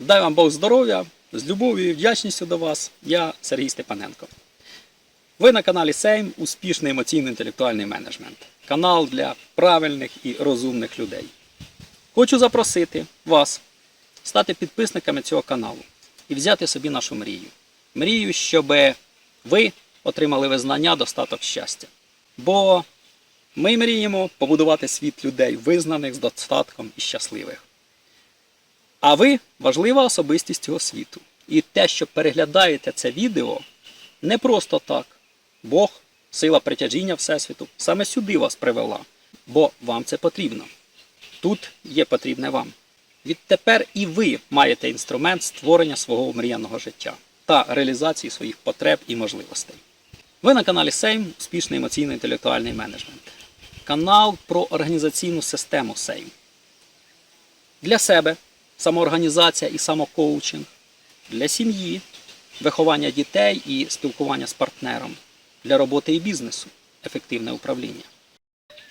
Дай вам Бог здоров'я, з любов'ю і вдячністю до вас. Я Сергій Степаненко. Ви на каналі Сейм Успішний емоційно-інтелектуальний менеджмент. Канал для правильних і розумних людей. Хочу запросити вас стати підписниками цього каналу і взяти собі нашу мрію. Мрію, щоб ви отримали визнання, достаток щастя. Бо ми мріємо побудувати світ людей, визнаних з достатком і щасливих. А ви важлива особистість цього світу. І те, що переглядаєте це відео, не просто так. Бог, сила притяжіння Всесвіту, саме сюди вас привела, бо вам це потрібно. Тут є потрібне вам. Відтепер і ви маєте інструмент створення свого мріяного життя та реалізації своїх потреб і можливостей. Ви на каналі Сейм Успішний емоційно-інтелектуальний менеджмент. Канал про організаційну систему Сейм. Для себе самоорганізація і самокоучинг, для сім'ї, виховання дітей і спілкування з партнером, для роботи і бізнесу, ефективне управління.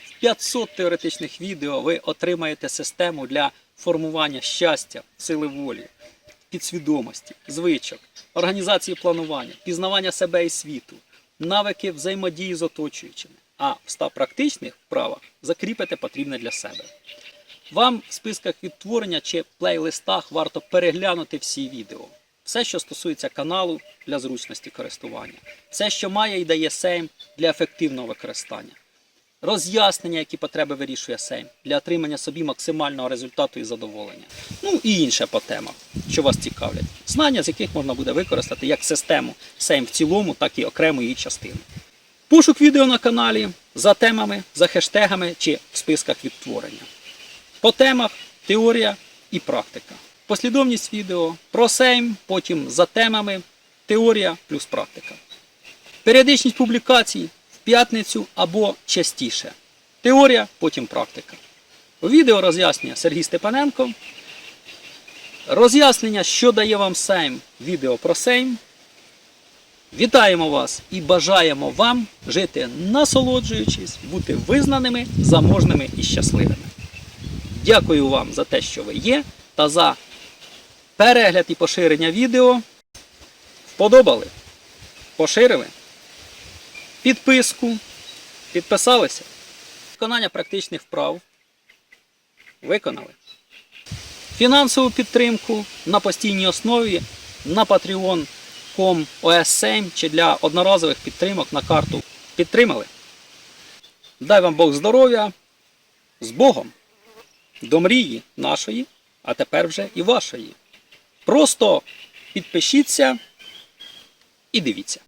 В 500 теоретичних відео ви отримаєте систему для формування щастя, сили волі, підсвідомості, звичок, організації планування, пізнавання себе і світу, навики взаємодії з оточуючими. А в 100 практичних вправах закріпите потрібне для себе. Вам в списках відтворення чи плейлистах варто переглянути всі відео. Все, що стосується каналу для зручності користування, все, що має і дає Сейм для ефективного використання, роз'яснення, які потреби вирішує Сейм для отримання собі максимального результату і задоволення. Ну і інше по темах, що вас цікавлять. Знання, з яких можна буде використати як систему Сейм в цілому, так і окремо її частини. Пошук відео на каналі за темами, за хештегами чи в списках відтворення. По темах теорія і практика. Послідовність відео про сейм, потім за темами теорія плюс практика. Періодичність публікацій в п'ятницю або частіше. Теорія, потім практика. Відео роз'яснює Сергій Степаненко. Роз'яснення, що дає вам сейм, відео про сейм. Вітаємо вас і бажаємо вам жити насолоджуючись, бути визнаними, заможними і щасливими. Дякую вам за те, що ви є, та за перегляд і поширення відео. Вподобали? Поширили? Підписку. Підписалися? Виконання практичних вправ. Виконали. Фінансову підтримку на постійній основі на patreon.com OS7 чи для одноразових підтримок на карту підтримали. Дай вам Бог здоров'я. З Богом! До мрії нашої, а тепер вже і вашої. Просто підпишіться і дивіться.